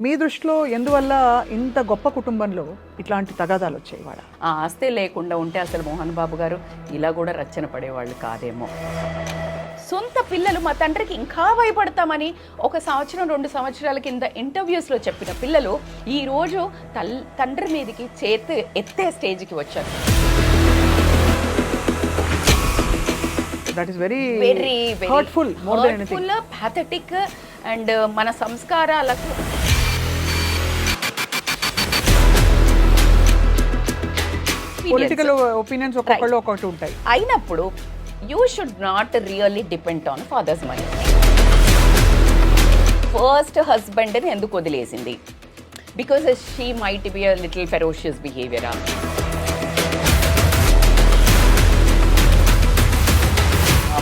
మీ దృష్టిలో ఎందువల్ల ఇంత గొప్ప కుటుంబంలో ఇట్లాంటి తగాదాలు వచ్చాయి వాళ్ళ ఆ ఆస్తే లేకుండా ఉంటే అసలు మోహన్ బాబు గారు ఇలా కూడా రచ్చన పడేవాళ్ళు కాదేమో. సొంత పిల్లలు మా తండ్రికి ఇంకా భయపడతామని ఒక సంవత్సరం రెండు సంవత్సరాల కింద ఇంటర్వ్యూస్లో చెప్పిన పిల్లలు ఈ రోజు తల్ తండ్రి మీదకి చేతి ఎత్తే స్టేజ్కి వచ్చారు. That is very very hurtful more than anything hurtful pathetic and మన సంస్కారాలకు పొలిటికల్ ఒపీనియన్స్ ఒక్కొక్కళ్ళు ఒక్కొక్కటి ఉంటాయి. అయినప్పుడు you should not really depend on father's money first హస్బెండ్ని ఎందుకు వదిలేసింది? Because she might be a little ferocious behaviour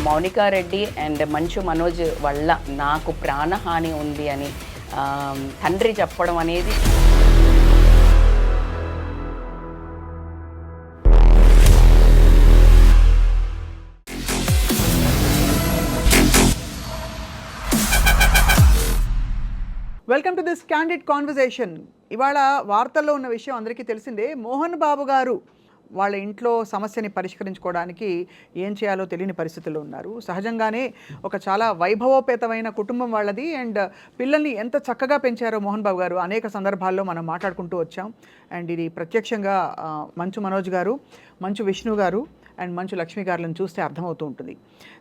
Mounika Reddy and Manchu Manoj వల్ల నాకు ప్రాణహాని ఉంది అని తండ్రి చెప్పడం అనేది welcome to this candid conversation ఇవాళ వార్తల్లో ఉన్న విషయం అందరికీ తెలిసిందే మోహన్ బాబు గారు వాళ్ళ ఇంట్లో సమస్యని పరిష్కరించుకోవడానికి ఏం చేయాలో తెలియని పరిస్థితుల్లో ఉన్నారు. సహజంగానే ఒక చాలా వైభవోపేతమైన కుటుంబం వాళ్ళది అండ్ పిల్లల్ని ఎంత చక్కగా పెంచారో మోహన్ బాబు గారు అనేక సందర్భాల్లో మనం మాట్లాడుకుంటూ వచ్చాం. అండ్ ఇది ప్రత్యక్షంగా మంచు మనోజ్ గారు మంచు విష్ణు గారు అండ్ మంచు లక్ష్మి గారులను చూస్తే అర్థమవుతూ ఉంటుంది.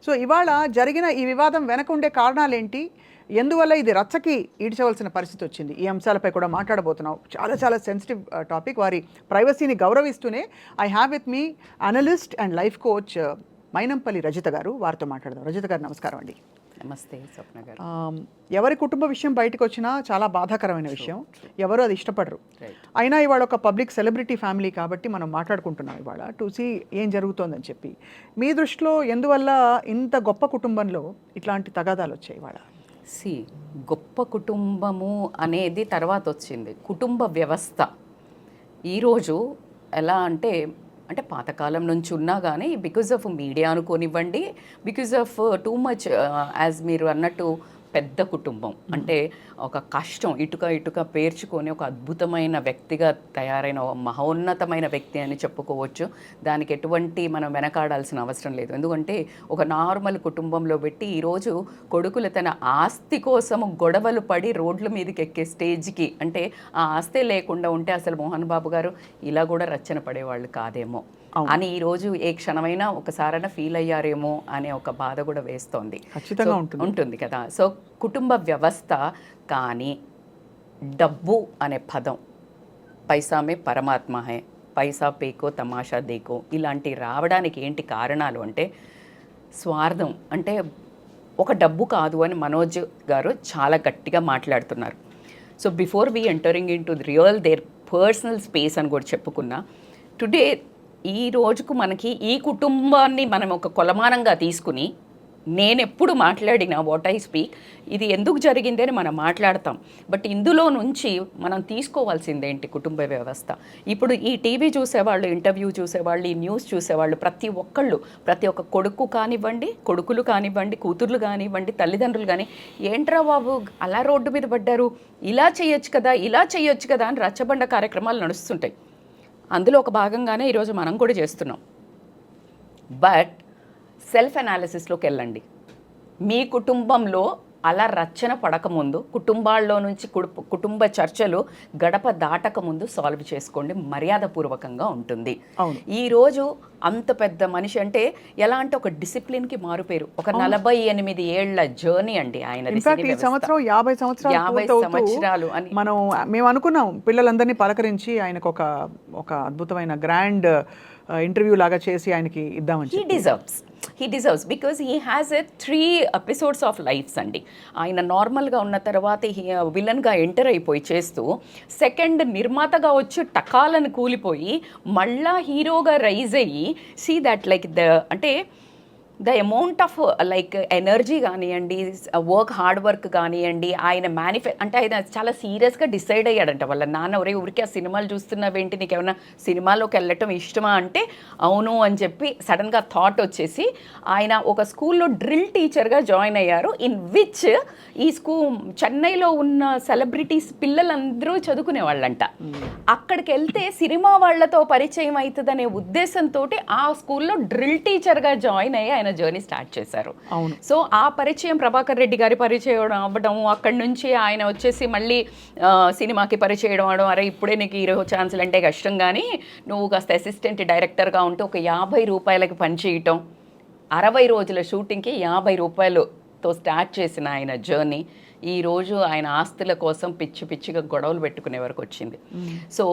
సో ఇవాళ జరిగిన ఈ వివాదం వెనక ఉండే కారణాలేంటి? ఎందువల్ల ఇది రచ్చకి ఈడ్చవలసిన పరిస్థితి వచ్చింది? ఈ అంశాలపై కూడా మాట్లాడబోతున్నాం. చాలా చాలా సెన్సిటివ్ టాపిక్ uh, వారి ప్రైవసీని గౌరవిస్తూనే I have with me analyst and life coach Mainampalli Rajitha garu. వారితో మాట్లాడదాం. రజిత గారు నమస్కారం అండి. నమస్తే స్వప్న గారు. ఎవరి కుటుంబ విషయం బయటకు వచ్చినా చాలా బాధాకరమైన విషయం. ఎవరు అది ఇష్టపడరు. అయినా ఇవాళ ఒక పబ్లిక్ సెలబ్రిటీ ఫ్యామిలీ కాబట్టి మనం మాట్లాడుకుంటున్నాం ఇవాళ టు సీ ఏం జరుగుతోందని చెప్పి. మీ దృష్టిలో ఎందువల్ల ఇంత గొప్ప కుటుంబంలో ఇట్లాంటి తగాదాలు వచ్చాయి ఇవాళ? సి గొప్ప కుటుంబము అనేది తర్వాత వచ్చింది. కుటుంబ వ్యవస్థ. ఈరోజు ఎలా అంటే అంటే పాతకాలం నుంచి ఉన్నా కానీ because of media అనుకోనివ్వండి because of too much as మీరు అన్నట్టు పెద్ద కుటుంబం. అంటే ఒక కష్టం ఇటుక ఇటుక పేర్చుకొని ఒక అద్భుతమైన వ్యక్తిగా తయారైన మహోన్నతమైన వ్యక్తి అని చెప్పుకోవచ్చు. దానికి ఎటువంటి మనం వెనకాడాల్సిన అవసరం లేదు. ఎందుకంటే ఒక నార్మల్ కుటుంబంలో పెట్టి ఈరోజు కొడుకులు తన ఆస్తి కోసం గొడవలు పడి రోడ్ల మీదకి ఎక్కే స్టేజ్కి అంటే ఆ ఆస్తి లేకుండా ఉంటే అసలు మోహన్ బాబు గారు ఇలా కూడా రచ్చన పడేవాళ్ళు కాదేమో. అని ఈరోజు ఏ క్షణమైనా ఒకసారైనా ఫీల్ అయ్యారేమో అనే ఒక బాధ కూడా వేస్తోంది. ఖచ్చితంగా. ఉంటుంది. కదా. సో కుటుంబ వ్యవస్థ కానీ డబ్బు అనే పదం పైసామే పరమాత్మ హే పైసా పేకో తమాషా దేకో ఇలాంటి రావడానికి ఏంటి కారణాలు అంటే స్వార్థం. అంటే ఒక డబ్బు కాదు అని మనోజ్ గారు చాలా గట్టిగా మాట్లాడుతున్నారు. So before we entering in to real their personal space అని కూడా చెప్పుకున్నా టుడే ఈ రోజుకు మనకి ఈ కుటుంబాన్ని మనం ఒక కొలమానంగా తీసుకుని నేను ఎప్పుడు మాట్లాడిన వాట్ ఐ స్పీక్ ఇది ఎందుకు జరిగింది అని మనం మాట్లాడతాం. బట్ ఇందులో నుంచి మనం తీసుకోవాల్సిందేంటి కుటుంబ వ్యవస్థ? ఇప్పుడు ఈ టీవీ చూసేవాళ్ళు ఇంటర్వ్యూ చూసేవాళ్ళు ఈ న్యూస్ చూసేవాళ్ళు ప్రతి ఒక్కళ్ళు ప్రతి ఒక్క కొడుకు కానివ్వండి కొడుకులు కానివ్వండి కూతుర్లు కానివ్వండి తల్లిదండ్రులు కానీ ఏంట్రా బాబు అలా రోడ్డు మీద పడ్డారు? ఇలా చేయొచ్చు కదా ఇలా చేయొచ్చు కదా అని రచ్చబండ కార్యక్రమాలు నడుస్తుంటాయి. అందులో ఒక భాగంగానే ఈరోజు మనం కూడా చేస్తున్నాం. బట్ సెల్ఫ్ అనాలిసిస్లోకి వెళ్ళండి. మీ కుటుంబంలో అలా రచ్చన పడకముందు కుటుంబాల్లో నుంచి కుటుంబ చర్చలు గడప దాటక ముందు సాల్వ్ చేసుకోండి మర్యాదపూర్వకంగా ఉంటుంది. అవును. ఈ రోజు అంత పెద్ద మనిషి అంటే ఎలా అంటే ఒక డిసిప్లిన్కి మారుపేరు. ఒక నలభై ఎనిమిది ఏళ్ళ జర్నీ అండి ఆయన సంవత్సరం యాభై సంవత్సరాలు యాభై సంవత్సరాలు అని మనం మేము అనుకున్నాం పిల్లలందరినీ పలకరించి ఆయనకు ఒక ఒక అద్భుతమైన గ్రాండ్ ఇంటర్వ్యూ లాగా చేసి ఆయనకి ఇద్దామని he. Deserves he deserves because he has a three episodes of lives అండి. ఆయన నార్మల్గా ఉన్న తర్వాత విలన్గా ఎంటర్ అయిపోయి చేస్తూ సెకండ్ నిర్మాతగా వచ్చి టకాలను కూలిపోయి మళ్ళా హీరోగా రైజ్ అయ్యి సీ దట్ లైక్ ద అంటే the amount of like energy కానివ్వండి వర్క్ హార్డ్ వర్క్ కానివ్వండి ఆయన మేనిఫె అంటే ఆయన చాలా సీరియస్గా డిసైడ్ అయ్యాడంట. వాళ్ళ నాన్న ఒరే ఊరికి ఆ సినిమాలు చూస్తున్నావేంటి? నీకు ఏమైనా సినిమాలోకి వెళ్ళటం ఇష్టమా? అంటే అవును అని చెప్పి సడన్గా థాట్ వచ్చేసి ఆయన ఒక స్కూల్లో డ్రిల్ టీచర్గా జాయిన్ అయ్యారు. ఇన్ విచ్ ఈ స్కూ చెన్నైలో ఉన్న సెలబ్రిటీస్ పిల్లలందరూ చదువుకునే వాళ్ళంట అక్కడికి వెళ్తే సినిమా వాళ్ళతో పరిచయం అవుతుందనే ఉద్దేశంతో ఆ స్కూల్లో డ్రిల్ టీచర్గా జాయిన్ అయ్యి ఆయన జర్నీ స్టార్ట్ చేశారు. అవును. సో ఆ పరిచయం ప్రభాకర్ రెడ్డి గారి పరిచయం అవ్వడం అక్కడి నుంచి ఆయన వచ్చేసి మళ్ళీ సినిమాకి పరిచయం అవడం అరే ఇప్పుడే నీకు హీరో ఛాన్సులు అంటే కష్టం కానీ నువ్వు కాస్త అసిస్టెంట్ డైరెక్టర్గా ఉంటే ఒక యాభై రూపాయలకి పనిచేయటం అరవై రోజుల షూటింగ్కి యాభై రూపాయలుతో స్టార్ట్ చేసిన ఆయన జర్నీ ఈ రోజు ఆయన ఆస్తుల కోసం పిచ్చి పిచ్చిగా గొడవలు పెట్టుకునే వరకు వచ్చింది. So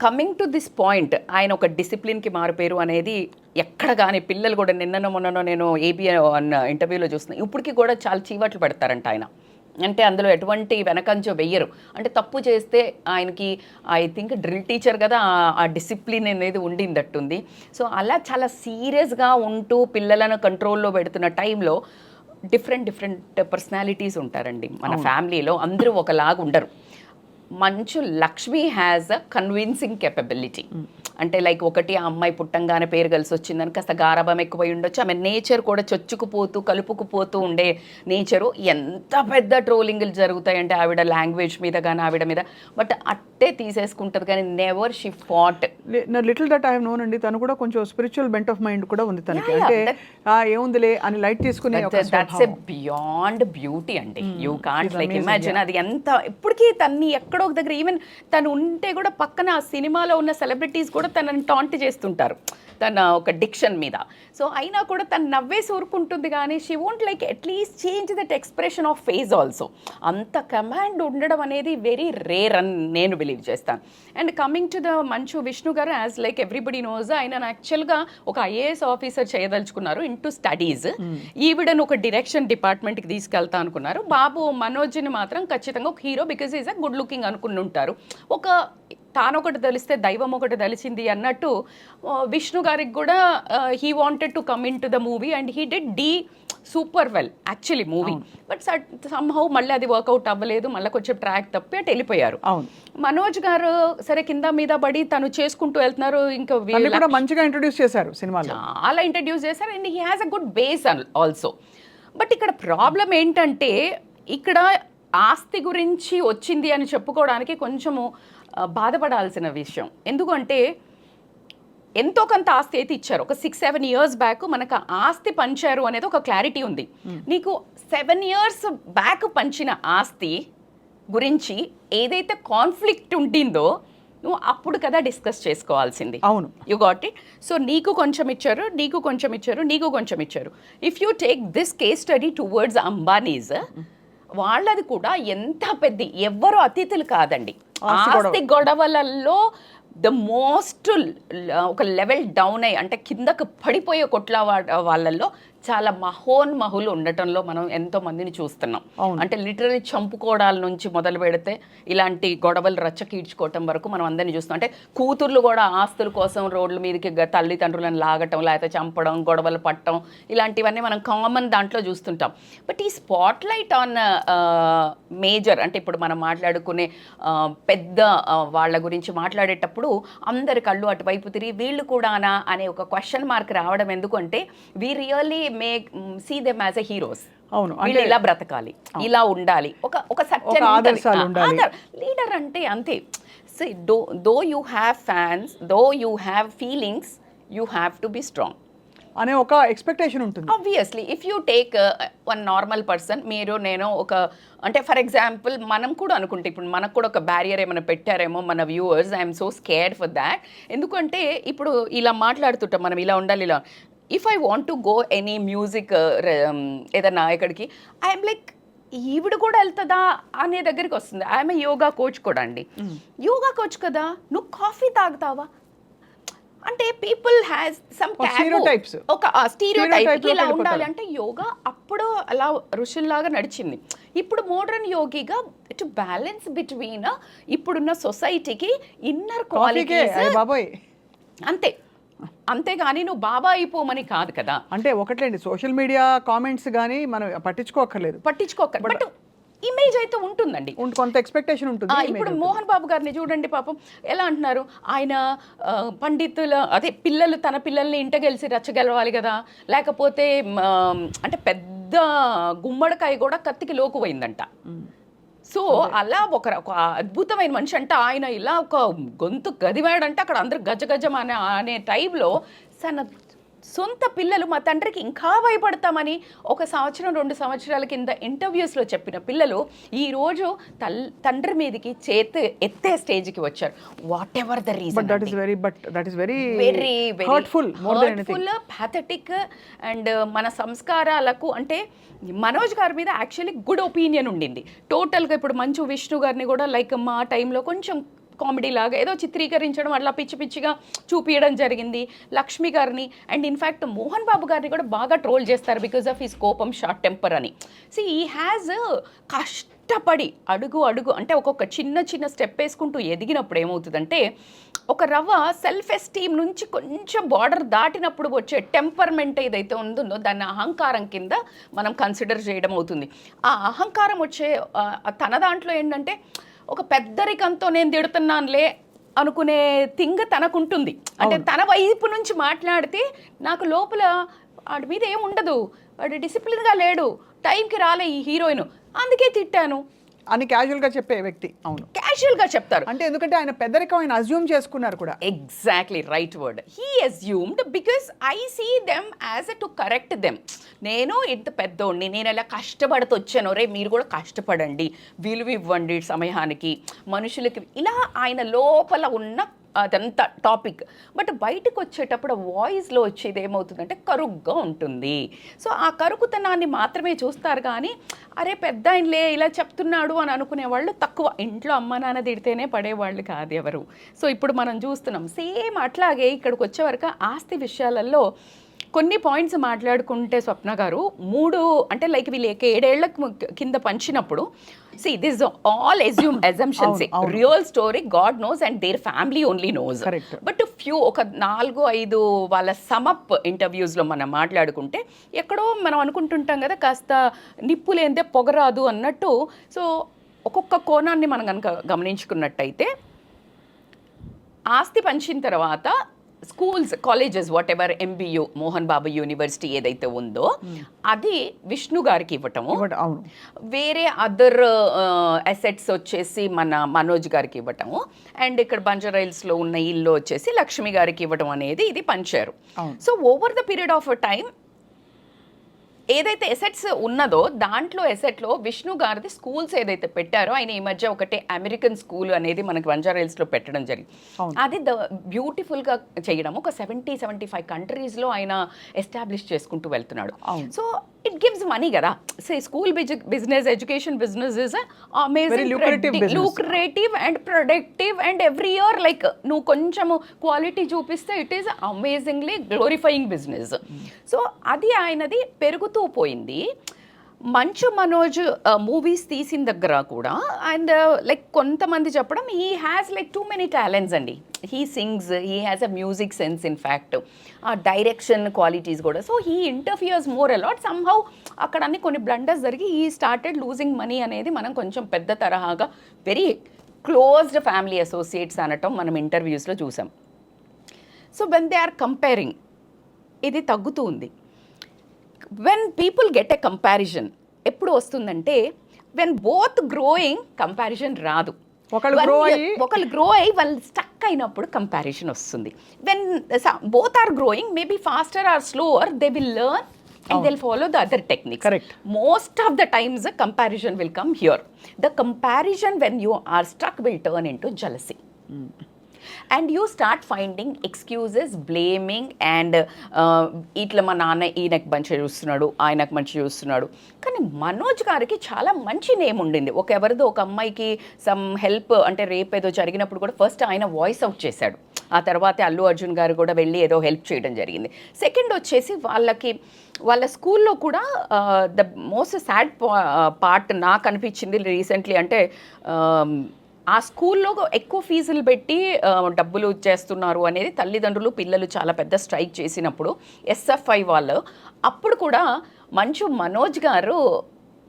coming to this point ఆయన ఒక డిసిప్లిన్కి మారిపోయారు అనేది ఎక్కడ కానీ పిల్లలు కూడా నిన్ననో మొన్ననో నేను ఏబిఐ అన్న ఇంటర్వ్యూలో చూస్తున్నా. ఇప్పటికీ కూడా చాలా చీవాట్లు పెడతారంట ఆయన. అంటే అందులో ఎటువంటి వెనకంచో వెయ్యరు. అంటే తప్పు చేస్తే ఆయనకి ఐ థింక్ డ్రిల్ టీచర్ కదా ఆ డిసిప్లిన్ అనేది ఉండిందట్టుంది. సో అలా చాలా సీరియస్గా ఉంటూ పిల్లలను కంట్రోల్లో పెడుతున్న టైంలో డిఫరెంట్ డిఫరెంట్ పర్సనాలిటీస్ ఉంటారండి మన ఫ్యామిలీలో అందరూ ఒకలాగా ఉండరు Manchu Lakshmi has a convincing capability అంటే లైక్ ఒకటి ఆ అమ్మాయి పుట్టంగానే పేరు కలిసి వచ్చిందని కాస్త గారాభం ఎక్కువై ఉండొచ్చు. ఆమె నేచర్ కూడా చొచ్చుకుపోతూ కలుపుకుపోతూ ఉండే నేచరు ఎంత పెద్ద ట్రోలింగ్లు జరుగుతాయంటే ఆవిడ లాంగ్వేజ్ మీద కానీ ఆవిడ మీద. బట్ అట్టే తీసేసుకుంటుంది కానీ never she fought little that I known అండి తను కూడా కొంచెం స్పిరిచువల్ బెంట్ ఆఫ్ మైండ్ కూడా ఉంది తనకి. అంటే ఏముందిలే అని లైట్ తీసుకునే దట్స్ ఎ. బియాండ్ బ్యూటీ అండి. యూ కాంట్ లైక్ ఇమాజిన్ అది ఎంత ఇప్పటికీ తన్ని ఎక్కడో ఒక దగ్గర ఈవెన్ తను ఉంటే కూడా పక్కన ఆ సినిమాలో ఉన్న సెలబ్రిటీస్ కూడా తనని టాంట్ చేస్తుంటారు తన ఒక డిక్షన్ మీద. సో అయినా కూడా తను నవ్వేసి ఊరుకుంటుంది కానీ she won't like at least change that expression of face also అంత కమాండ్ ఉండడం అనేది వెరీ రేర్ అని నేను బిలీవ్ చేస్తాను. And coming to the Manchu Vishnu గారు యాజ్ లైక్ ఎవ్రీబడి నోస్ ఆయన యాక్చువల్గా ఒక ఐఏఎస్ ఆఫీసర్ చేయదలుచుకున్నారు ఇంటూ స్టడీస్ ఈవిడను ఒక డైరెక్షన్ డిపార్ట్మెంట్కి తీసుకెళ్తా అనుకున్నారు. బాబు మనోజ్ని మాత్రం ఖచ్చితంగా ఒక hero because is a good looking అనుకుని ఉంటారు. ఒక తానొకటి తెలిస్తే దైవం ఒకటి తెలిసింది అన్నట్టు విష్ణు గారికి కూడా he wanted to come in to the movie and he did the super well actually movie but somehow మళ్ళీ అది వర్కౌట్ అవ్వలేదు మళ్ళీ కొంచెం ట్రాక్ తప్పి అటు వెళ్ళిపోయారు. మనోజ్ గారు సరే కింద మీద పడి తను చేసుకుంటూ వెళ్తున్నారు ఇంకా కూడా మంచిగా ఇంట్రొడ్యూస్ చేశారు సినిమాలో. చాలా ఇంట్రడ్యూస్ చేశారు and he has a good base also but ఇక్కడ ప్రాబ్లం ఏంటంటే ఇక్కడ ఆస్తి గురించి వచ్చింది అని చెప్పుకోవడానికి కొంచెము బాధపడాల్సిన విషయం. ఎందుకంటే ఎంతో కొంత ఆస్తి అయితే ఇచ్చారు. ఒక సిక్స్ సెవెన్ ఇయర్స్ బ్యాక్ మనకు ఆస్తి పంచారు అనేది ఒక క్లారిటీ ఉంది. నీకు సెవెన్ ఇయర్స్ బ్యాక్ పంచిన ఆస్తి గురించి ఏదైతే కాన్ఫ్లిక్ట్ ఉండిందో నువ్వు అప్పుడు కదా డిస్కస్ చేసుకోవాల్సింది. అవును. యు గాట్ ఇట్ సో నీకు కొంచెం ఇచ్చారు నీకు కొంచెం ఇచ్చారు నీకు కొంచెం ఇచ్చారు. If you take this case study towards Ambanis వాళ్ళది కూడా ఎంత పెద్ద ఎవ్వరు అతిథులు కాదండి. ఆస్తి గొడవలలో ద మోస్ట్ ఒక లెవెల్ డౌన్ అయ్యి అంటే కిందకు పడిపోయే కొట్ల వాళ్ళల్లో చాలా మహోన్మహులు ఉండటంలో మనం ఎంతో మందిని చూస్తున్నాం. అంటే లిటరలీ చంపుకోవడాల నుంచి మొదలు పెడితే ఇలాంటి గొడవలు రచ్చకీడ్చుకోవటం వరకు మనం అందరినీ చూస్తాం అంటే కూతుర్లు కూడా ఆస్తుల కోసం రోడ్ల మీదకి తల్లిదండ్రులను లాగటం లేకపోతే చంపడం గొడవలు పట్టడం ఇలాంటివన్నీ మనం కామన్ దాంట్లో చూస్తుంటాం. బట్ ఈ స్పాట్ లైట్ ఆన్ మేజర్ అంటే ఇప్పుడు మనం మాట్లాడుకునే పెద్ద వాళ్ళ గురించి మాట్లాడేటప్పుడు అందరి కళ్ళు అటువైపు తిరిగి వీళ్ళు కూడానా అనే ఒక క్వశ్చన్ మార్క్ రావడం ఎందుకంటే we really make see them as a heroes అవును వీళ్ళు అంటే ఇలా బ్రతకాలి ఇలా ఉండాలి. ఒక ఒక ఉండాలి. లీడర్ అంటే అంతే. Though though you have fans though you have feelings you have to be strong అనే ఒక ఎక్స్పెక్టేషన్ ఉంటుంది. Obviously if you take one normal person మీరు నేను ఒక అంటే ఫర్ ఎగ్జాంపుల్ మనం కూడా అనుకుంటే ఇప్పుడు మనకు కూడా ఒక బ్యారియర్ ఏమైనా పెట్టారేమో మన viewers I'm so scared for that ఎందుకంటే ఇప్పుడు ఇలా మాట్లాడుతుంటాం మనం ఇలా ఉండాలి ఇలా if I want to go any music ఏదన్నా ఎక్కడికి ఐఎమ్ లైక్ ఈవిడ కూడా వెళ్తుందా అనే దగ్గరికి వస్తుంది. ఐఎమ్ యోగా కోచ్ కూడా అండి. యోగా కోచ్ కదా నువ్వు కాఫీ తాగుతావా? అంటే పీపుల్ హ్యాస్ సమ్ stereotypes. ఒక Stereotype లోకి ఇలా. ఉండాలి అంటే యోగా అప్పుడు అలా ఋషుల్లాగా నడిచింది. ఇప్పుడు మోడర్న్ యోగిగా టు బ్యాలెన్స్ బిట్వీన్ ఇప్పుడున్న సొసైటీకి ఇన్నర్ బాబోయ్. అంతే. అంతేగాని నువ్వు బాబా అయిపోమని కాదు కదా. అంటే ఒకట్లేండి సోషల్ మీడియా కామెంట్స్ కానీ మనం పట్టించుకోక్కర్లేదు. పట్టించుకోక బట్ ఇమేజ్ అయితే ఉంటుందండి. ఉంట- కొంత ఎక్స్పెక్టేషన్ ఉంటుంది ఇప్పుడు మోహన్ బాబు గారిని చూడండి పాపం ఎలా అంటున్నారు? ఆయన పండితుల అదే పిల్లలు తన పిల్లల్ని ఇంట గెలిచి రచ్చగలవాలి కదా. లేకపోతే అంటే పెద్ద గుమ్మడికాయ కూడా కత్తికి లోకు పోయిందంట సో అలా ఒక ఒక అద్భుతమైన మనిషి అంటే ఆయన ఇలా ఒక గొంతు గదివాడంటే అక్కడ అందరు గజ గజం అనే అనే టైంలో తన సొంత పిల్లలు మా తండ్రికి ఇంకా భయపడతామని ఒక సంవత్సరం రెండు సంవత్సరాల కింద ఇంటర్వ్యూస్లో చెప్పిన పిల్లలు ఈరోజు తల్ తండ్రి మీదకి చేతి ఎత్తే స్టేజ్కి వచ్చారు. Whatever the reason that is very but that is very very hurtful hurtful pathetic and మన సంస్కారాలకు అంటే మనోజ్ గారి మీద యాక్చువల్లీ గుడ్ ఒపీనియన్ ఉండింది. టోటల్గా ఇప్పుడు మంచు విష్ణు గారిని కూడా లైక్ మా టైంలో కొంచెం కామెడీ లాగా ఏదో చిత్రీకరించడం అట్లా పిచ్చి పిచ్చిగా చూపించడం జరిగింది. లక్ష్మి గారిని అండ్ ఇన్ఫ్యాక్ట్ మోహన్ బాబు గారిని కూడా బాగా ట్రోల్ చేస్తారు బికాజ్ ఆఫ్ హిస్ కోపం షార్ట్ టెంపర్ అని. సి ఈ హ్యాజ్ కష్టపడి అడుగు అడుగు అంటే ఒక్కొక్క చిన్న చిన్న స్టెప్ వేసుకుంటూ ఎదిగినప్పుడు ఏమవుతుందంటే ఒక రవ్వ సెల్ఫ్ ఎస్టీమ్ నుంచి కొంచెం బార్డర్ దాటినప్పుడు వచ్చే టెంపర్మెంట్ ఏదైతే ఉందో దాన్ని అహంకారం కింద మనం కన్సిడర్ చేయడం అవుతుంది. ఆ అహంకారం వచ్చే తన దాంట్లో ఏంటంటే ఒక పెద్దరికంతో నేను తిడుతున్నానులే అనుకునే థింగ్ తనకుంటుంది. అంటే తన వైపు నుంచి మాట్లాడితే నాకు లోపల వాడి మీద ఏం ఉండదు వాడు డిసిప్లిన్గా లేడు. టైంకి రాలే ఈ హీరోయిన్ అందుకే తిట్టాను. అని casual గా చెప్పే వ్యక్తి. అవును. క్యాజువల్గా చెప్తారు. అంటే ఎందుకంటే ఆయన పెద్దరికం ఆయన అజ్యూమ్ చేసుకున్నారు కూడా. Exactly right word he assumed because I see them as to correct them నేను ఇంత పెద్దోడిని నేను ఇలా కష్టపడుతూ వచ్చాను రే మీరు కూడా కష్టపడండి. విలువ ఇవ్వండి సమయానికి. మనుషులకి ఇలా ఆయన లోపల ఉన్న అదంతా టాపిక్. బట్ బయటకు వచ్చేటప్పుడు వాయిస్లో వచ్చేది ఏమవుతుందంటే కరుగ్గా ఉంటుంది. సో ఆ కరుకుతనాన్ని మాత్రమే చూస్తారు కానీ అరే పెద్ద ఆయనలే ఇలా చెప్తున్నాడు అని అనుకునే వాళ్ళు తక్కువ. ఇంట్లో అమ్మ నాన్న తిడితేనే పడేవాళ్ళు కాదు ఎవరు. సో ఇప్పుడు మనం చూస్తున్నాం సేమ్ అట్లాగే ఇక్కడికి వచ్చేవరకు ఆస్తి విషయాలలో కొన్ని పాయింట్స్ మాట్లాడుకుంటే స్వప్న గారు మూడు అంటే లైక్ వీళ్ళు ఏడేళ్ళ కింద పంచినప్పుడు see this all assume assumptions. Real story God knows and their family only knows. But few ఒక నాలుగు ఐదు వాళ్ళ సమప్ ఇంటర్వ్యూస్లో మనం మాట్లాడుకుంటే ఎక్కడో మనం అనుకుంటుంటాం కదా కాస్త నిప్పు లేనిదే పొగరాదు అన్నట్టు సో ఒక్కొక్క కోణాన్ని మనం కనుక గమనించుకున్నట్టయితే ఆస్తి పంచిన తర్వాత schools colleges whatever MBU Mohan Babu University ఏదైతే ఉందో అది విష్ణు గారికి ఇవ్వటము. వేరే అదర్ అసెట్స్ వచ్చేసి మన మనోజ్ గారికి ఇవ్వటము. అండ్ ఇక్కడ బంజారాయిల్స్లో ఉన్న ఇల్లు వచ్చేసి లక్ష్మి గారికి ఇవ్వటం అనేది ఇది పంచారు. So over the period of time ఏదైతే ఎసెట్స్ ఉన్నదో దాంట్లో ఎసెట్లో విష్ణు గారిది స్కూల్స్ ఏదైతే పెట్టారో ఆయన ఈ మధ్య ఒకటి అమెరికన్ స్కూల్ అనేది మనకి బంజారాయిల్స్లో పెట్టడం జరిగింది. అది ద బ్యూటిఫుల్గా చేయడం ఒక సెవెంటీ సెవెంటీ ఫైవ్ కంట్రీస్లో ఆయన ఎస్టాబ్లిష్ చేసుకుంటూ వెళ్తున్నాడు. సో ఇట్ గివ్స్ మనీ కదా. Say school business education business is amazing lucrative and productive and every year like నువ్వు కొంచెము క్వాలిటీ చూపిస్తే it is amazingly glorifying business so అది ఆయనది పెరుగుతూ పోయింది. మంచు మనోజ్ మూవీస్ తీసిన దగ్గర కూడా అండ్ లైక్ కొంతమంది చెప్పడం he has like too many talents అండి. He sings he has a music sense in fact ఆ డైరెక్షన్ క్వాలిటీస్ కూడా. So he interferes more a lot somehow అక్కడ అన్ని కొన్ని బ్లండర్స్ జరిగి ఈ స్టార్టెడ్ లూజింగ్ మనీ అనేది మనం కొంచెం పెద్ద తరహాగా వెరీ క్లోజ్డ్ ఫ్యామిలీ అసోసియేట్స్ అనటం మనం ఇంటర్వ్యూస్లో చూసాం. So when they are comparing ఇది తగ్గుతూ ఉంది. When people get a comparison ఎప్పుడు వస్తుందంటే వెన్ బోత్ గ్రోయింగ్ కంపారిజన్ రాదు. ఒకళ్ళు గ్రో అయ్యి వాళ్ళు స్టక్ అయినప్పుడు కంపారిజన్ వస్తుంది. When both are growing maybe faster or slower they will learn and they follow the other Correct. most of the times a comparison will come here. The comparison when you are struck will turn into jealousy. And you start finding excuses blaming and ఇట్లా మా నాన్న ఈయనకు మంచిగా చూస్తున్నాడు ఆయనకు మంచిగా చూస్తున్నాడు. కానీ మనోజ్ గారికి చాలా మంచి నేమ్ ఉండింది. ఒక ఎవరిదో ఒక అమ్మాయికి సమ్ హెల్ప్ అంటే రేపు ఏదో జరిగినప్పుడు కూడా ఫస్ట్ ఆయన వాయిస్ అవుట్ చేశాడు. ఆ తర్వాత అల్లు అర్జున్ గారు కూడా వెళ్ళి ఏదో హెల్ప్ చేయడం జరిగింది. సెకండ్ వచ్చేసి వాళ్ళకి వాళ్ళ స్కూల్లో కూడా ద మోస్ట్ సాడ్ పార్ట్ నాకు అనిపించింది రీసెంట్లీ అంటే ఆ స్కూల్లో ఎక్కువ ఫీజులు పెట్టి డబ్బులు చేస్తున్నారు అనేది తల్లిదండ్రులు పిల్లలు చాలా పెద్ద స్ట్రైక్ చేసినప్పుడు ఎస్ఎఫ్ఐ వాళ్ళు అప్పుడు కూడా Manchu Manoj garu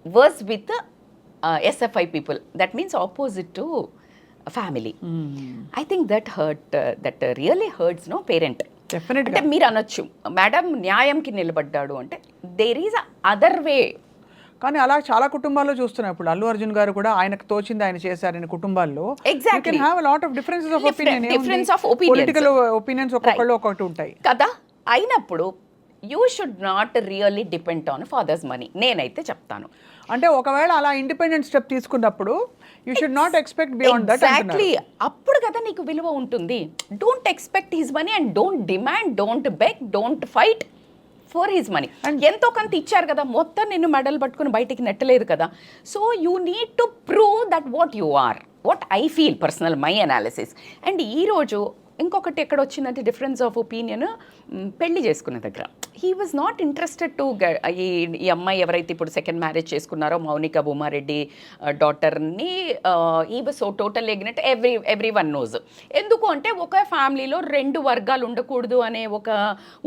worse with SFI people. That means opposite to family I think that hurt that really hurts no parent. అంటే మీరు అనొచ్చు. మేడం న్యాయంకి నిలబడ్డాడు అంటే దేర్ ఈజ్ అదర్ వే కానీ అలా చాలా కుటుంబాల్లో చూస్తున్నాం. ఇప్పుడు అల్లు అర్జున్ గారు కూడా ఆయనకు తోచింది ఆయన చేశారని కుటుంబాల్లో. Have lot of differences of Different- opinion opinions. Political opinions ఒక్కొక్కళ్ళు ఒక్కొక్కటి ఉంటాయి. కదా? అయినప్పుడు you should not really depend on father's money నేనైతే చెప్తాను. అంటే ఒకవేళ అలా ఇండిపెండెంట్ స్టెప్ తీసుకున్నప్పుడు you should not expect beyond that exactly అప్పుడు కదా నీకు విలువ ఉంటుంది. Don't expect his money and don't demand don't beg don't fight for his money ఎంతో కొంత ఇచ్చారు కదా మొత్తం నిన్ను మెడల్ పట్టుకుని బయటికి నెట్టలేదు కదా. So you need to prove that what you are what I feel personal my analysis and ఈరోజు ఇంకొకటి ఎక్కడ వచ్చిందంటే డిఫరెన్స్ ఆఫ్ ఒపీనియన్ పెళ్ళి చేసుకున్న దగ్గర. He was not interested to ఈ ఈ అమ్మాయి ఎవరైతే ఇప్పుడు సెకండ్ మ్యారేజ్ చేసుకున్నారో మౌనిక భూమారెడ్డి డాటర్ని ఈ was so total ignorant every every one knows ఎందుకు అంటే ఒక ఫ్యామిలీలో రెండు వర్గాలు ఉండకూడదు అనే ఒక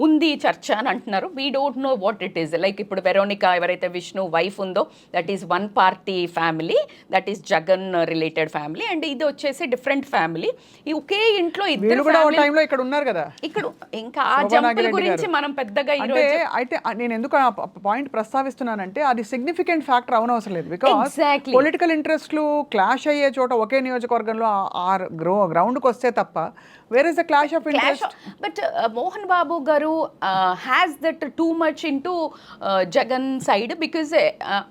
ఉంది చర్చ అని అంటున్నారు. We don't know what it is like ఇప్పుడు వెరోనిక ఎవరైతే విష్ణు వైఫ్ ఉందో that is one party family that is Jagan related family and ఇది వచ్చేసి డిఫరెంట్ ఫ్యామిలీ ఈ ఒకే ఇంట్లో వీళ్ళు ఇద్దరు కూడా ఓ family- టైంలో ఇక్కడ ఉన్నారు కదా ఇక్కడ ఇంకా ఆ జంపుల గురించి గారు. మనం పెద్దగా అంటే అయితే నేను ఎందుకు ఆ పాయింట్ ప్రస్తావిస్తున్నానంటే అది సిగ్నిఫికెంట్ ఫ్యాక్టర్ అవనవసరం లేదు బికాస్. పొలిటికల్ ఇంట్రెస్ట్లు క్లాష్ అయ్యే చోట ఒకే నియోజకవర్గంలో ఆ- గ్రో గ్రౌండ్కి వస్తే తప్ప where is the clash of interest but Mohan Babu garu has that too much in to Jagan side because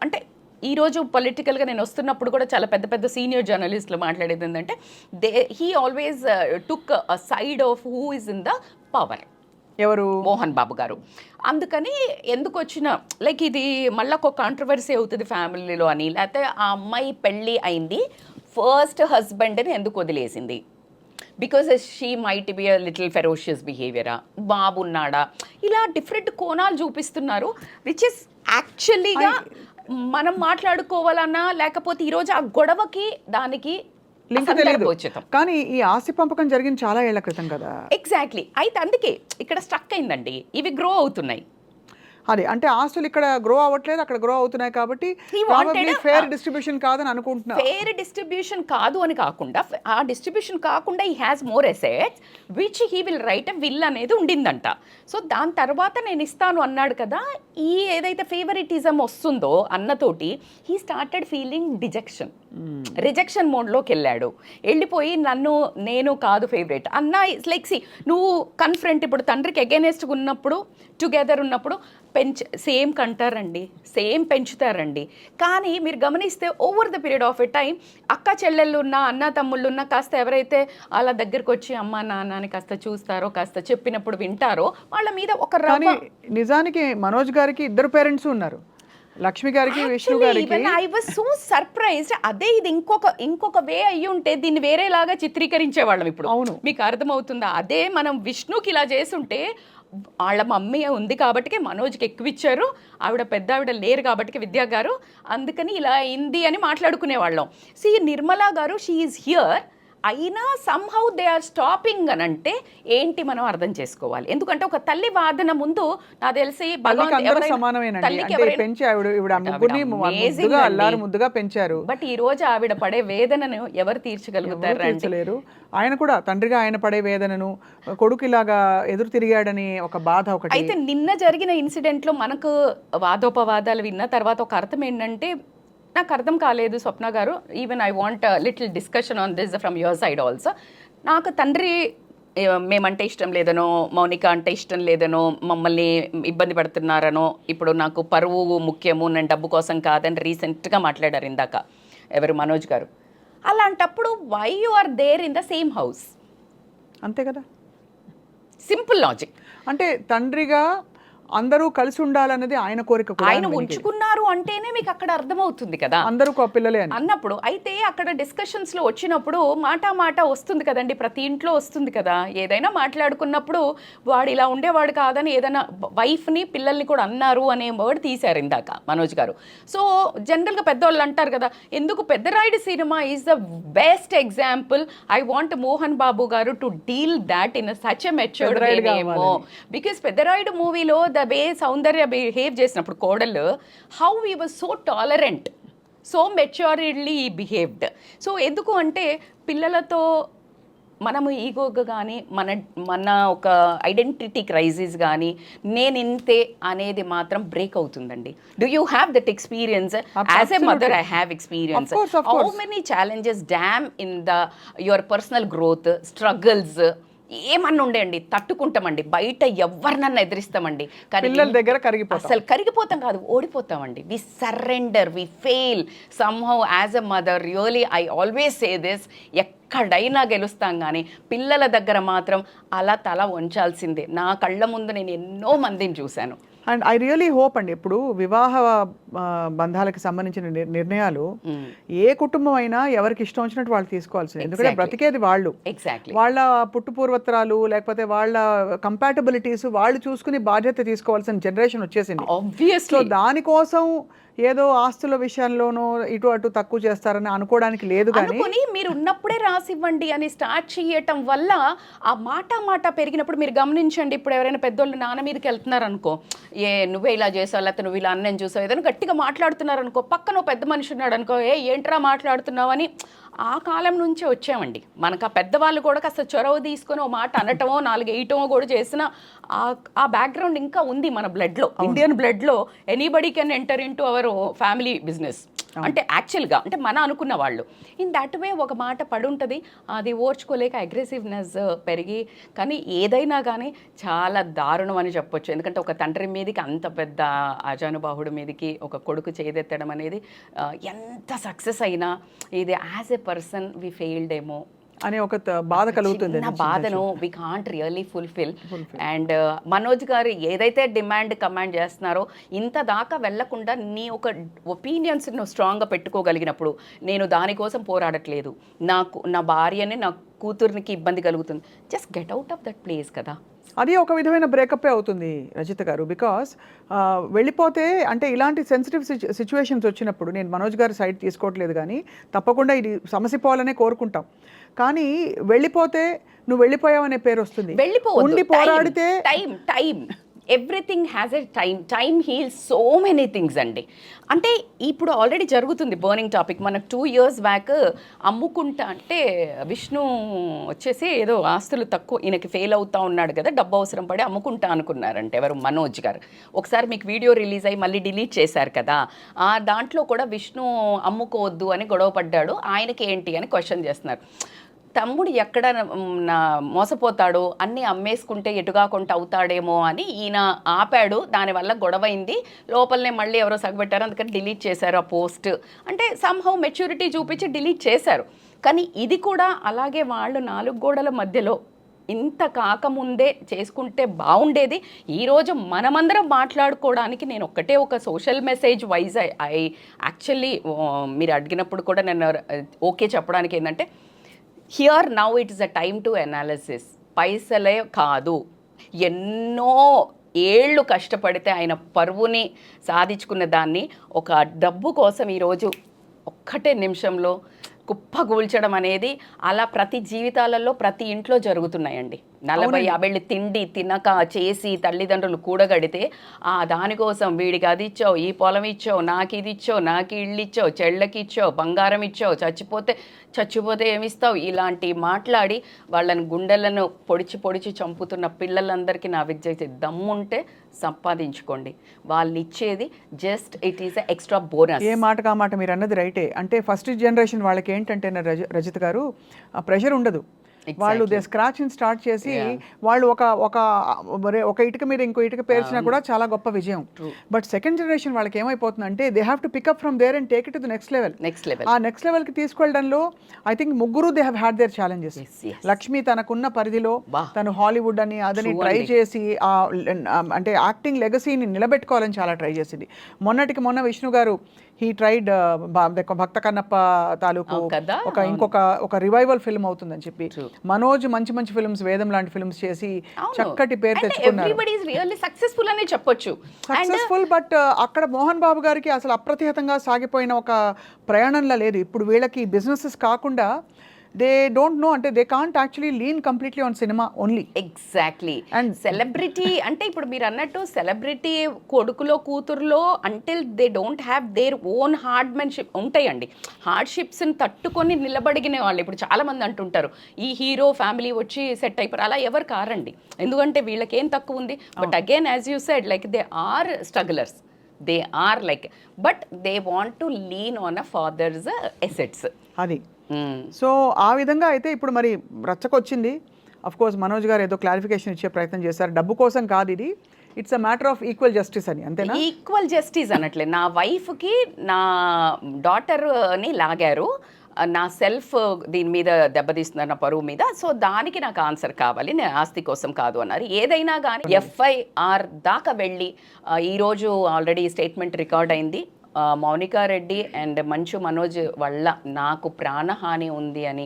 అంటే ఈ రోజు పొలిటికల్గా నేను వస్తున్నప్పుడు కూడా చాలా పెద్ద పెద్ద సీనియర్ జర్నలిస్టులు మాట్లాడేది ఏంటంటే they he always took side of who is in the power ఎవరు? మోహన్ బాబు గారు. అందుకని ఎందుకు వచ్చిన లైక్ ఇది మళ్ళీ ఒక కాంట్రవర్సీ అవుతుంది ఫ్యామిలీలో అని. లేకపోతే ఆ అమ్మాయి పెళ్ళి అయింది ఫస్ట్ హస్బెండ్ని ఎందుకు వదిలేసింది? Because she might be a little ferocious బిహేవియరా Babu ఉన్నాడా? ఇలా డిఫరెంట్ కోణాలు చూపిస్తున్నారు విచ్ ఇస్ యాక్చువల్లీగా మనం మాట్లాడుకోవాలన్నా లేకపోతే ఈరోజు ఆ గొడవకి దానికి లింక్ తెలియదు కానీ ఈ ఆస్తి పంపకం జరిగింది చాలా ఏళ్ళ క్రితం కదా. ఎగ్జాక్ట్లీ అయితే అందుకే ఇక్కడ స్ట్రక్ అయిందండి. ఇవి గ్రో అవుతున్నాయి. అదే అంటే ఆస్తులు ఇక్కడ గ్రో అవ్వట్లేదు అక్కడ గ్రో అవుతున్నాయి కాబట్టి ఫేర్ డిస్ట్రిబ్యూషన్ కాదని అనుకుంటున్నా. ఫేర్ డిస్ట్రిబ్యూషన్ కాదు అని కాకుండా ఆ డిస్ట్రిబ్యూషన్ కాకుండా he has more assets which he will write will అనేది ఉండిందంట. సో దాని తర్వాత నేను ఇస్తాను అన్నాడు కదా ఈ ఏదైతే ఫేవరిటిజం వస్తుందో అన్నతోటి he started feeling dejection rejection మోడ్లోకి వెళ్ళాడు. వెళ్ళిపోయి నన్ను నేను కాదు ఫేవరెట్ అన్న లైక్ సి నువ్వు కన్ఫ్రంట్ ఇప్పుడు తండ్రికి అగేనెస్ట్గా ఉన్నప్పుడు టుగెదర్ ఉన్నప్పుడు పెంచ్ సేమ్ కంటారండి సేమ్ పెంచుతారండి. కానీ మీరు గమనిస్తే over the period of a time అక్క చెల్లెళ్ళు ఉన్న అన్న తమ్ముళ్ళు ఉన్న కాస్త ఎవరైతే వాళ్ళ దగ్గరకు వచ్చి అమ్మ నాన్న అని కాస్త చూస్తారో కాస్త చెప్పినప్పుడు వింటారో వాళ్ళ మీద ఒక కానీ రవ్వ నిజానికి మనోజ్ గారికి ఇద్దరు పేరెంట్స్ ఉన్నారు. లక్ష్మి గారికి విష్ణు గారికి. ఐ వాజ్ సో సర్ప్రైజ్డ్ అదే ఇది ఇంకొక ఇంకొక వే అయ్యి ఉంటే దీన్ని వేరేలాగా చిత్రీకరించే వాళ్ళం ఇప్పుడు. అవును. మీకు అర్థమవుతుందా? అదే మనం విష్ణుకి ఇలా చేసుంటే వాళ్ళ మమ్మీ ఉంది కాబట్టి మనోజ్కి ఎక్కువ ఇచ్చారు. ఆవిడ పెద్ద ఆవిడ లేరు కాబట్టి విద్యా గారు. అందుకని ఇలా అయింది అని మాట్లాడుకునే వాళ్ళం సి నిర్మలా గారు షీ ఈజ్ హియర్ అయినా సమ్హౌ దే ఆర్ స్టాపింగ్ అని అంటే ఏంటి మనం అర్థం చేసుకోవాలి? ఎందుకంటే ఒక తల్లి వాదన ముందు నాకు తెలిసి ముద్దుగా పెంచారు. బట్ ఈ రోజు ఆవిడ పడే వేదనను ఎవరు తీర్చగలుగుతారు తీర్చలేరు. ఆయన కూడా తండ్రిగా ఆయన పడే వేదనను కొడుకు ఇలాగా ఎదురు తిరిగాడని ఒక బాధ ఒకటి. అయితే నిన్న జరిగిన ఇన్సిడెంట్లో మనకు వాదోపవాదాలు విన్న తర్వాత ఒక అర్థం ఏంటంటే నాకు అర్థం కాలేదు స్వప్న గారు. Even I want little discussion on this from your side also నాకు తండ్రి మేమంటే ఇష్టం లేదనో మౌనిక అంటే ఇష్టం లేదనో మమ్మల్ని ఇబ్బంది పెడుతున్నారనో ఇప్పుడు నాకు పరువు ముఖ్యము నేను డబ్బు కోసం కాదని రీసెంట్గా మాట్లాడారు ఇందాక ఎవరు మనోజ్ గారు. అలాంటప్పుడు why you are there in the same house అంతే కదా. సింపుల్ లాజిక్ అంటే తండ్రిగా అందరూ కలిసి ఉండాలన్నది ఆయన కోరిక ఆయన. ఉంచుకున్నారు అంటేనే మీకు అక్కడ అర్థమవుతుంది కదా. అందరూ పిల్లలే అని. అన్నప్పుడు అయితే అక్కడ డిస్కషన్స్లో వచ్చినప్పుడు మాట మాట వస్తుంది కదండి ప్రతి ఇంట్లో వస్తుంది కదా. ఏదైనా మాట్లాడుకున్నప్పుడు వాడు ఇలా ఉండేవాడు కాదని ఏదైనా వైఫ్ని పిల్లల్ని కూడా అన్నారు అనే వర్డ్ తీశారు ఇందాక మనోజ్ గారు. సో జనరల్గా పెద్దవాళ్ళు అంటారు కదా ఎందుకు Peddarayudu cinema is the best example I want Mohan Babu గారు to deal that in such a matured because Peddarayudu మూవీలో ద వే సౌందర్య బిహేవ్ చేసినప్పుడు కోడలు how he was so tolerant so maturedly behaved so ఎందుకు అంటే పిల్లలతో మనము ఈగోగా కానీ మన మన ఒక ఐడెంటిటీ క్రైసిస్ కానీ నేను ఇంతే అనేది మాత్రం బ్రేక్ అవుతుందండి. Do you have that experience as a mother I have experience how. Many challenges damn in the your personal growth struggles ఏమన్నా ఉండేయండి తట్టుకుంటామండి. బయట ఎవరినన్నా ఎదిరిస్తామండి. కానీ పిల్లల దగ్గర కరిగిపోతాం అసలు కరిగిపోతాం. కాదు ఓడిపోతామండి. We surrender we fail somehow as a mother really I always say this ఎక్కడైనా గెలుస్తాం కానీ పిల్లల దగ్గర మాత్రం అలా తల వంచాల్సిందే. నా కళ్ళ ముందు నేను ఎన్నో మందిని చూశాను. అండ్ ఐ రియలీ హోప్ అండి ఇప్పుడు వివాహ బంధాలకు సంబంధించిన నిర్- నిర్ణయాలు ఏ కుటుంబం అయినా ఎవరికి ఇష్టం వచ్చినట్టు వాళ్ళు తీసుకోవాల్సింది. ఎందుకంటే. బ్రతికేది వాళ్ళు. వాళ్ళ పుట్టు పూర్వత్రాలు లేకపోతే వాళ్ళ కంపాటబిలిటీస్ వాళ్ళు చూసుకుని బాధ్యత తీసుకోవాల్సిన జనరేషన్ వచ్చేసింది. సో దానికోసం ఏదో ఆస్తుల విషయంలోనూ ఇటు అటు తక్కువ చేస్తారని అనుకోవడానికి లేదు కానీ మీరు ఉన్నప్పుడే రాసివ్వండి అని స్టార్ట్ చేయటం వల్ల ఆ మాట మాట పెరిగినప్పుడు మీరు గమనించండి. ఇప్పుడు ఎవరైనా పెద్దోళ్ళు నాన్న మీదకి వెళ్తున్నారు అనుకో ఏ నువ్వే ఇలా చేసావు లేకపోతే నువ్వు ఇలా అన్నం చూసావు ఏదైనా గట్టిగా మాట్లాడుతున్నారు అనుకో పక్కన పెద్ద మనిషి ఉన్నాడు అనుకో ఏ ఏంట్రా మాట్లాడుతున్నావు అని ఆ కాలం నుంచే వచ్చామండి. మనకు ఆ పెద్దవాళ్ళు కూడా కాస్త చొరవ తీసుకొని ఓ మాట అనటమో నాలుగు వేయటమో కూడా చేసిన ఆ ఆ బ్యాక్గ్రౌండ్ ఇంకా ఉంది మన బ్లడ్లో ఇండియన్ బ్లడ్లో anybody can enter into our family business అంటే యాక్చువల్గా అంటే మన అనుకున్న వాళ్ళు. ఇన్ దట్ వే ఒక మాట పడుంటుంది అది ఓర్చుకోలేక అగ్రెసివ్నెస్ పెరిగి కానీ ఏదైనా కానీ చాలా దారుణం అని చెప్పొచ్చు. ఎందుకంటే ఒక తండ్రి మీదకి అంత పెద్ద అజానుబాహుడి మీదకి ఒక కొడుకు చేదెత్తడం అనేది ఎంత సక్సెస్ అయినా ఇది as a person we failed ఏమో. అనే ఒక బాధ కలుగుతుంది చిన్న బాధను we can't really fulfil and Manoj గారు ఏదైతే డిమాండ్ కమాండ్ చేస్తున్నారో ఇంత దాకా వెళ్ళకుండా నీ ఒక ఒపీనియన్స్ నువ్వు స్ట్రాంగ్గా పెట్టుకోగలిగినప్పుడు నేను దానికోసం పోరాడట్లేదు. నాకు నా భార్యని నా కూతుర్నికి ఇబ్బంది కలుగుతుంది. Just get out of that place కదా. అది ఒక విధమైన బ్రేకప్ అవుతుంది రజిత గారు? బికాస్ వెళ్ళిపోతే అంటే ఇలాంటి సెన్సిటివ్ సిచ్యువేషన్స్ వచ్చినప్పుడు నేను మనోజ్ గారి సైడ్ తీసుకోవట్లేదు కానీ తప్పకుండా ఇది సమస్య పోవాలనే కోరుకుంటాం. కానీ వెళ్ళిపోతే నువ్వు వెళ్ళిపోయావు అనే పేరు వస్తుంది. ఉండి పోరాడితే time time everything has a time time heal so many things అండి. అంటే ఇప్పుడు ఆల్రెడీ జరుగుతుంది బర్నింగ్ టాపిక్ మనకు టూ ఇయర్స్ బ్యాక్ అమ్ముకుంటా అంటే విష్ణు వచ్చేసి ఏదో ఆస్తులు తక్కువ ఈయనకి ఫెయిల్ అవుతా ఉన్నాడు కదా డబ్బు అవసరం పడి అమ్ముకుంటా అనుకున్నారంటే ఎవరు? మనోజ్ గారు. ఒకసారి మీకు వీడియో రిలీజ్ అయ్యి మళ్ళీ డిలీట్ చేశారు కదా. ఆ దాంట్లో కూడా విష్ణు అమ్ముకోవద్దు అని గొడవ పడ్డాడు. ఆయనకి ఏంటి అని క్వశ్చన్ చేస్తున్నారు. తమ్ముడు ఎక్కడ మోసపోతాడో నా అన్నీ అమ్మేసుకుంటే ఎటుగా కొంట అవుతాడేమో అని ఈయన ఆపాడు. దానివల్ల గొడవైంది. లోపలనే మళ్ళీ ఎవరో సగబెట్టారు. అందుకని డిలీట్ చేశారు ఆ పోస్ట్. అంటే సంహౌ మెచ్యూరిటీ చూపించి డిలీట్ చేశారు. కానీ ఇది కూడా అలాగే వాళ్ళు నాలుగు గోడల మధ్యలో ఇంత కాకముందే చేసుకుంటే బాగుండేది ఈరోజు మనమందరం మాట్లాడుకోవడానికి నేను ఒక్కటే ఒక social message wise I actually మీరు అడిగినప్పుడు కూడా నేను ఓకే చెప్పడానికి ఏంటంటే here now it is a time to analysis పైసలే కాదు. ఎన్నో ఏళ్ళు కష్టపడితే ఆయన పరువుని సాధించుకున్న దాన్ని ఒక డబ్బు కోసం ఈరోజు ఒక్కటే నిమిషంలో కుప్పగూల్చడం అనేది అలా ప్రతి జీవితాలలో ప్రతి ఇంట్లో జరుగుతున్నాయండి. నలభై యాభైళ్ళు తిండి తినక చేసి తల్లిదండ్రులు కూడగడితే ఆ దానికోసం వీడికి అది ఇచ్చావు ఈ పొలం ఇచ్చావు నాకు ఇది ఇచ్చావు నాకు ఇల్లు ఇచ్చావు చెళ్ళకి ఇచ్చావు బంగారం ఇచ్చావు చచ్చిపోతే చచ్చిపోతే ఏమిస్తావు? ఇలాంటి మాట్లాడి వాళ్ళని గుండెలను పొడిచి పొడిచి చంపుతున్న పిల్లలందరికీ నా విజ్ఞప్తి దమ్ముంటే సంపాదించుకోండి. వాళ్ళు ఇచ్చేది just it is extra bonus. ఏ మాట కా మాట మీరు అన్నది రైటే. అంటే ఫస్ట్ జనరేషన్ వాళ్ళకి ఏంటంటే రజ రజిత గారు ఆ ప్రెషర్ ఉండదు. వాళ్ళు దే స్క్రాచ్ స్టార్ట్ చేసి వాళ్ళు ఒక ఒక ఒక ఇటుక మీద ఇంకో ఇటుక పేర్చినా కూడా చాలా గొప్ప విజయం. బట్ సెకండ్ జనరేషన్ వాళ్ళకి ఏమైపోతుందంటే they have to pick up from there and take it to next level next level ఆ నెక్స్ట్ లెవెల్కి తీసుకెళ్ళడంలో ఐ థింక్ ముగ్గురు they have had their challenges. Lakshmi తనకున్న పరిధిలో. తను హాలీవుడ్ అని అదని ట్రై. చేసి అంటే యాక్టింగ్ లెగసీని నిలబెట్టుకోవాలని చాలా ట్రై చేసింది. మొన్నటికి మొన్న విష్ణు గారు హీ ట్రైడ్ భక్త కన్నప్ప తాలూకు ఒక ఇంకొక ఒక రివైవల్ ఫిల్మ్ అవుతుందని చెప్పి. మనోజ్ మంచి మంచి ఫిల్మ్స్ వేదం లాంటి ఫిల్మ్స్ చేసి చక్కటి పేరు తెచ్చుకున్నారు. సక్సెస్ఫుల్ అనే చెప్పొచ్చు. సక్సెస్ఫుల్ బట్ అక్కడ మోహన్ బాబు గారికి అసలు అప్రతిహతంగా సాగిపోయిన ఒక ప్రయాణంలో లేదు. ఇప్పుడు వీళ్ళకి బిజినెసెస్ కాకుండా దే డోంట్ నో అంటే they can't actually lean completely on cinema only exactly and celebrity అంటే ఇప్పుడు మీరు అన్నట్టు సెలబ్రిటీ కొడుకులో కూతురులో until they don't have their own hardmanship ఉంటాయండి. హార్డ్షిప్స్ని తట్టుకొని నిలబడిగిన వాళ్ళు ఇప్పుడు చాలా మంది అంటుంటారు. ఈ హీరో ఫ్యామిలీ వచ్చి సెట్ అయిపోయారు అలా ఎవరు కారండి. ఎందుకంటే వీళ్ళకి ఏం తక్కువ ఉంది? But again as you said like they are strugglers they are like but they want to lean on a father's assets అది. సో ఆ విధంగా అయితే ఇప్పుడు మరి రచ్చకొచ్చింది. అఫ్ కోర్స్ మనోజ్ గారు ఏదో క్లారిఫికేషన్ ఇచ్చే ప్రయత్నం చేశారు. డబ్బు కోసం కాదు ఇది. It's a matter of equal justice అని అంతేనా? ఈక్వల్ జస్టిస్ అనట్లే. నా వైఫ్కి నా డాటర్ని లాగారు. నా సెల్ఫ్ దీని మీద దెబ్బతీస్తున్నారు నా పరువు మీద. సో దానికి నాకు ఆన్సర్ కావాలి. నేను ఆస్తి కోసం కాదు అన్నారు. ఏదైనా కానీ ఎఫ్ఐఆర్ దాకా వెళ్ళి ఈరోజు ఆల్రెడీ స్టేట్మెంట్ రికార్డ్ అయింది. ఆ, మౌనికా రెడ్డి అండ్ మంచు మనోజ్ వల్ల నాకు ప్రాణహాని ఉంది అని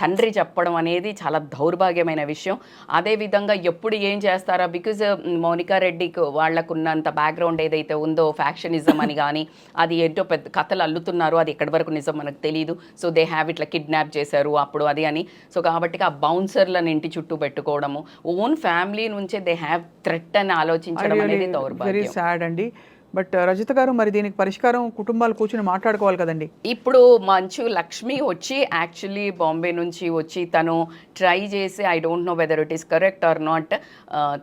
తండ్రి చెప్పడం అనేది చాలా దౌర్భాగ్యమైన విషయం. అదేవిధంగా ఎప్పుడు ఏం చేస్తారా? బికాజ్ మౌనికా రెడ్డికి వాళ్ళకున్నంత బ్యాక్గ్రౌండ్ ఏదైతే ఉందో ఫ్యాక్షనిజం అని కానీ అది ఏంటో పెద్ద కథలు అల్లుతున్నారు. అది ఎక్కడి వరకు నిజం మనకు తెలియదు సో దే హ్యావ్ ఇట్లా కిడ్నాప్ చేశారు అప్పుడు అది అని. సో కాబట్టి ఆ బౌన్సర్లను ఇంటి చుట్టూ పెట్టుకోవడము ఓన్ ఫ్యామిలీ నుంచే దే హ్యావ్ థ్రెట్ అని ఆలోచించడం అనేది దౌర్భాగ్యం. సాడ్ అండి. బట్ రజిత గారు మరి దీనికి పరిష్కారం కుటుంబాలు కూర్చుని మాట్లాడుకోవాలి కదండి ఇప్పుడు మంచు లక్ష్మి వచ్చి యాక్చువల్లీ బాంబే నుంచి వచ్చి తను ట్రై చేసి I don't know whether it is correct or not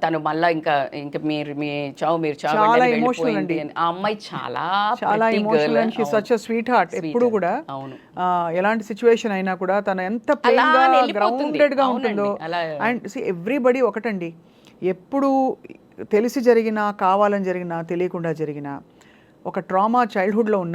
తను మళ్ళీ ఇంకా ఇంకా మీరు మీ చావు మీరు చావు. ఆ అమ్మాయి చాలా చాలా అవును. సచ్ స్వీట్ హార్ట్ ఎప్పుడు. కూడా అవును. ఎలాంటి సిచ్యువేషన్ అయినా కూడా తను ఎంత. గ్రౌండెడ్గా. ఉంటుందో అండ్ సి ఎవ్రీబడి ఒకటండి ఎప్పుడు తెలిసి జరిగినా కావాలని జరిగినా తెలియకుండా జరిగినా ఒక ట్రామా చైల్డ్హుడ్లో ఉన్న